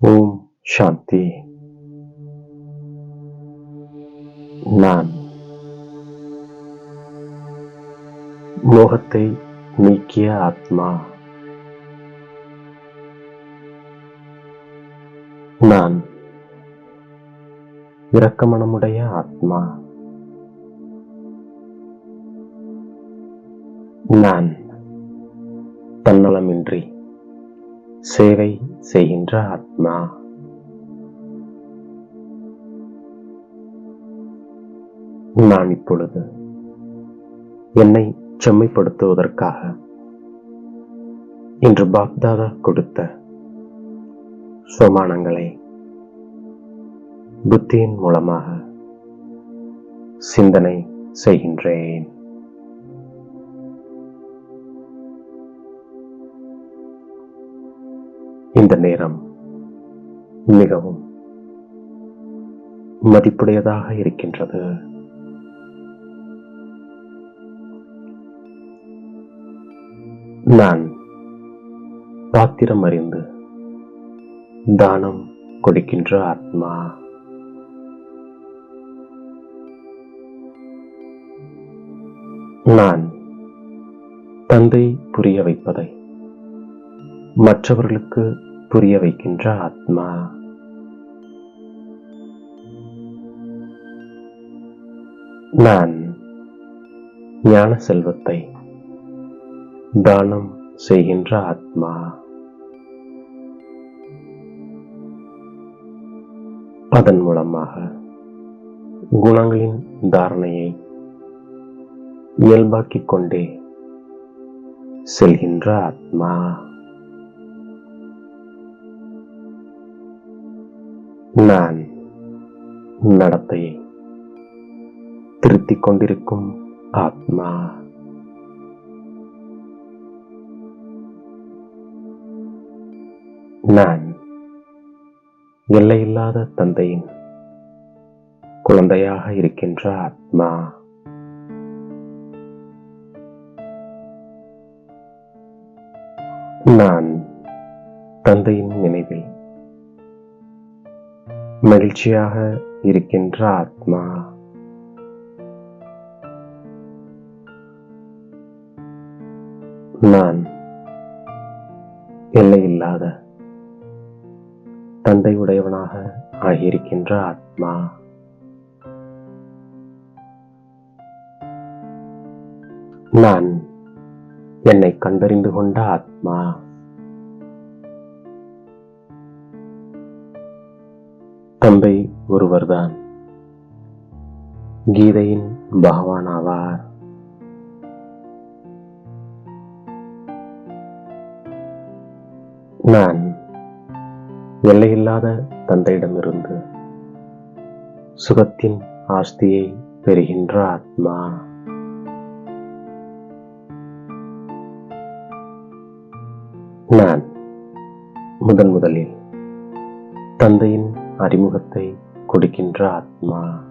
ஓம் சாந்தி. நான் மோகத்தை நீக்கிய ஆத்மா. நான் இரக்கமனமுடைய ஆத்மா. நான் தன்னலமின்றி சேவை செய்கின்ற ஆத்மா. நான் இப்பொழுது என்னை செம்மைப்படுத்துவதற்காக இன்று பாக்தாதா கொடுத்த சோமானங்களை புத்தியின் மூலமாக சிந்தனை செய்கின்றேன். இந்த நேரம் மிகவும் மதிப்புடையதாக இருக்கின்றது. நான் பாத்திரம் அறிந்து தானம் கொடுக்கின்ற ஆத்மா நான் தந்தை புரிய வைப்பதை மற்றவர்களுக்கு புரிய வைக்கின்ற ஆத்மா. நான் ஞான செல்வத்தை தானம் செய்கின்ற ஆத்மா. அதன் மூலமாக குணங்களின் தாரணையை இயல்பாக்கிக் கொண்டே செல்கின்ற ஆத்மா. நான் நடத்தையை திருத்திக் கொண்டிருக்கும் ஆத்மா. நான் எல்லையில்லாத தந்தையின் குழந்தையாக இருக்கின்ற ஆத்மா. நான் தந்தையின் மகிழ்ச்சியாக இருக்கின்ற ஆத்மா. நான் எல்லையில்லாத தந்தை உடையவனாக ஆகியிருக்கின்ற ஆத்மா. நான் என்னை கண்டறிந்து கொண்ட ஆத்மா. தந்தை ஒருவர்தான். கீதையின் பகவான் ஆவார் நான் எல்லையில்லாத தந்தையிடமிருந்து சுகத்தின் ஆஸ்தியை பெறுகின்ற ஆத்மா. நான் முதன் முதலில் தந்தையின் அறிமுகத்தை கொடுக்கின்ற ஆத்மா.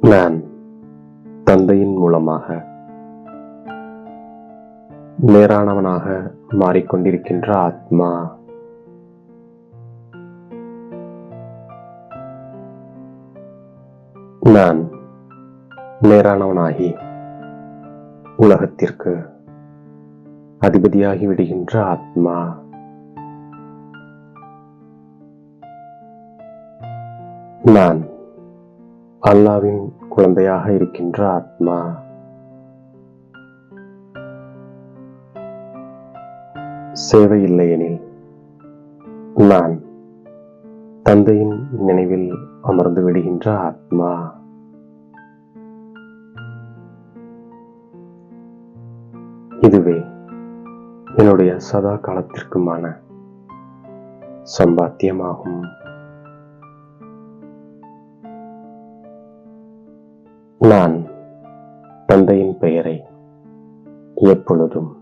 நான் தந்தையின் மூலமாக நேரானவனாக மாறிக்கொண்டிருக்கின்ற ஆத்மா. நான் நேரானவனாகி உலகத்திற்கு அதிபதியாகி விடுகின்ற ஆத்மா. நான் அல்லாவின் குழந்தையாக இருக்கின்ற ஆத்மா. சேவை இல்லையெனில் நான் தந்தையின் நினைவில் அமர்ந்து விடுகின்ற ஆத்மா. இதுவே என்னுடைய சதா காலத்திற்குமான சம்பாத்தியமாகும் நான் தந்தையின் பெயரை எப்பொழுதும்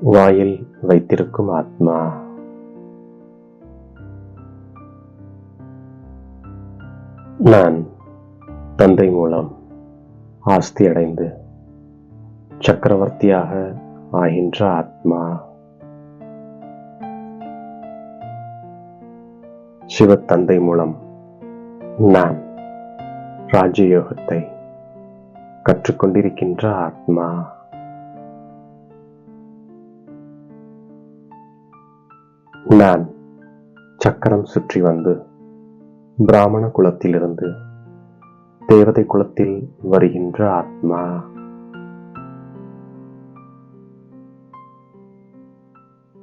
வாயில் வைத்திருக்கும் ஆத்மா. நான் தந்தை மூலம் ஆஸ்தி அடைந்து சக்கரவர்த்தியாக ஆகின்ற ஆத்மா. சிவத்தந்தை மூலம் நான் ராஜயோகத்தை கற்றுக்கொண்டிருக்கின்ற ஆத்மா. நான் சக்கரம் சுற்றி வந்து பிராமண குலத்திலிருந்து தேவதை குலத்தில் வருகின்ற ஆத்மா.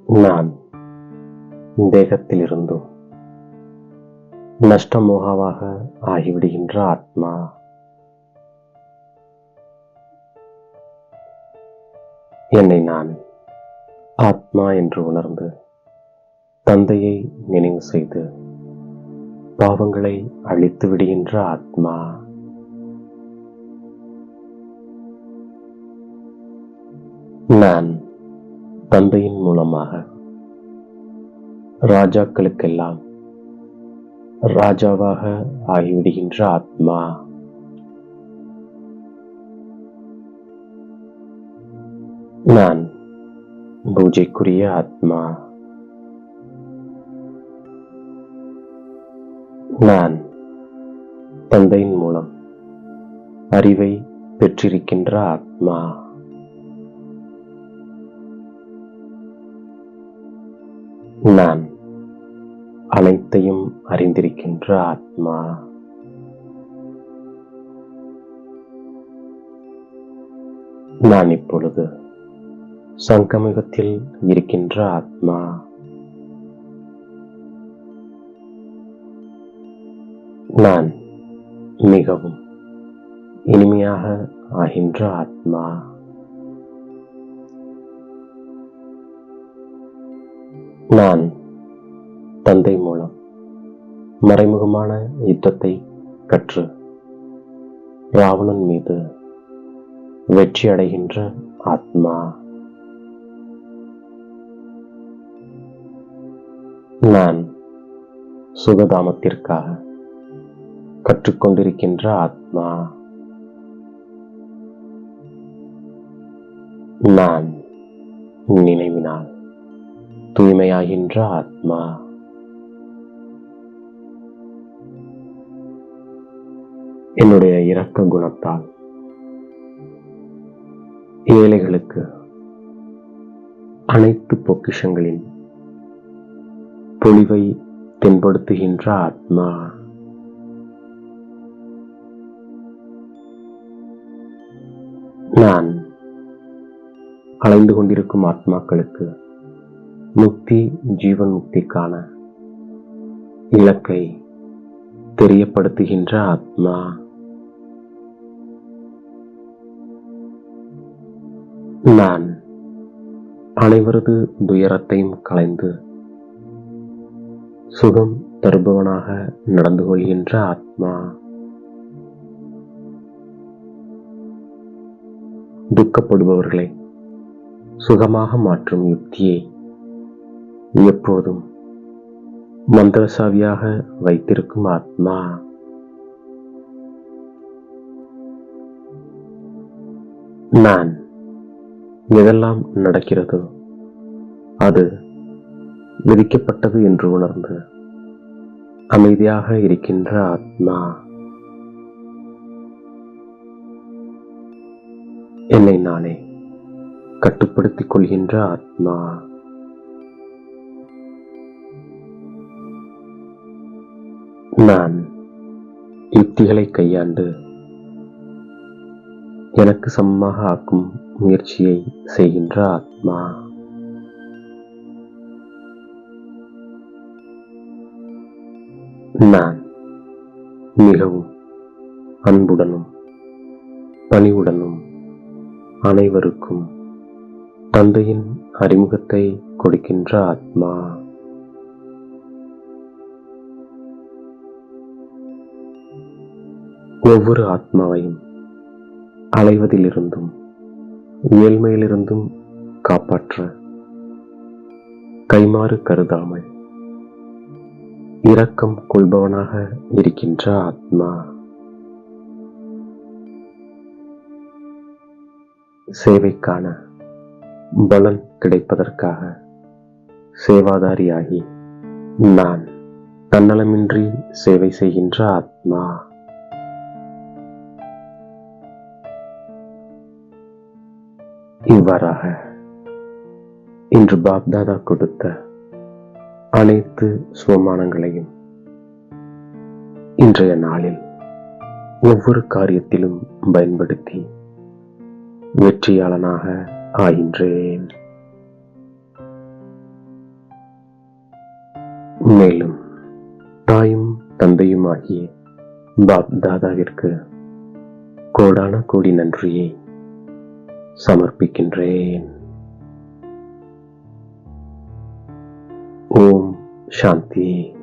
நான் தேகத்திலிருந்தும் நஷ்டமோகாவாக ஆகிவிடுகின்ற ஆத்மா. என்னை நான் ஆத்மா என்று உணர்ந்து தந்தையை நினைவு செய்து பாவங்களை அழித்து விடுகின்ற ஆத்மா. நான் தந்தையின் மூலமாக ராஜாக்களுக்கெல்லாம் ராஜாவாக ஆகிவிடுகின்ற ஆத்மா. நான் பூஜைக்குரிய ஆத்மா. நான் தந்தையின் மூலம் அறிவை பெற்றிருக்கின்ற ஆத்மா. நான் அனைத்தையும் அறிந்திருக்கின்ற ஆத்மா. நான் இப்பொழுது சங்கமிகத்தில் இருக்கின்ற ஆத்மா. நான் மிகவும் இனிமையாக ஆகின்ற ஆத்மா. நான் மறைமுகமான யுத்தத்தை கற்று ராவணன் மீது வெற்றி அடைகின்ற ஆத்மா. நான் சுகதாமத்திற்காக கற்றுக்கொண்டிருக்கின்ற ஆத்மா. நான் நினைவினால் தூய்மையாகின்ற ஆத்மா. என்னுடைய இரக்க குணத்தால். ஏழைகளுக்கு அனைத்து பொக்கிஷங்களின் பொலிவை தென்படுத்துகின்ற ஆத்மா. நான் அலைந்து கொண்டிருக்கும் ஆத்மாக்களுக்கு முக்தி ஜீவன் முக்திக்கான இலக்கை தெரியப்படுத்துகின்ற ஆத்மா. நான் அனைவரது துயரத்தையும் கலைந்து சுகம் தருபவனாக நடந்து கொள்கின்ற ஆத்மா. துக்கப்படுபவர்களை சுகமாக மாற்றும் யுக்தியை எப்போதும் மந்திரசாவியாக வைத்திருக்கும் ஆத்மா. நான் எதெல்லாம் நடக்கிறதோ அது விதிக்கப்பட்டது என்று உணர்ந்து அமைதியாக இருக்கின்ற ஆத்மா என்னை நானே கட்டுப்படுத்திக் கொள்கின்ற ஆத்மா. நான் யுக்திகளை கையாண்டு எனக்கு சமமாக ஆக்கும் முயற்சியை செய்கின்ற ஆத்மா நான் மிகவும் அன்புடனும் பணிவுடனும் அனைவருக்கும் தந்தையின் அறிமுகத்தை கொடுக்கின்ற ஆத்மா ஒவ்வொரு ஆத்மாவையும் அலைவதிலிருந்தும் ஏழ்மையிலிருந்தும் காப்பாற்ற. கைமாறு கருதாமல். இரக்கம் கொள்பவனாக இருக்கின்ற ஆத்மா. சேவைக்கான பலன் கிடைப்பதற்காக சேவாதாரியாகி நான் தன்னலமின்றி சேவை செய்கின்ற ஆத்மா. இவ்வாறாக இன்று பாப்தாதா கொடுத்த அனைத்து சுவமானங்களையும் இன்றைய நாளில் ஒவ்வொரு காரியத்திலும் பயன்படுத்தி வெற்றியாளனாக ஆகின்றேன். மேலும் தாயும் தந்தையுமாகிய பாப் தாதாவிற்கு கோடான கோடி நன்றியை. சமர்ப்பிக்கின்றேன். ஓம் சாந்தி.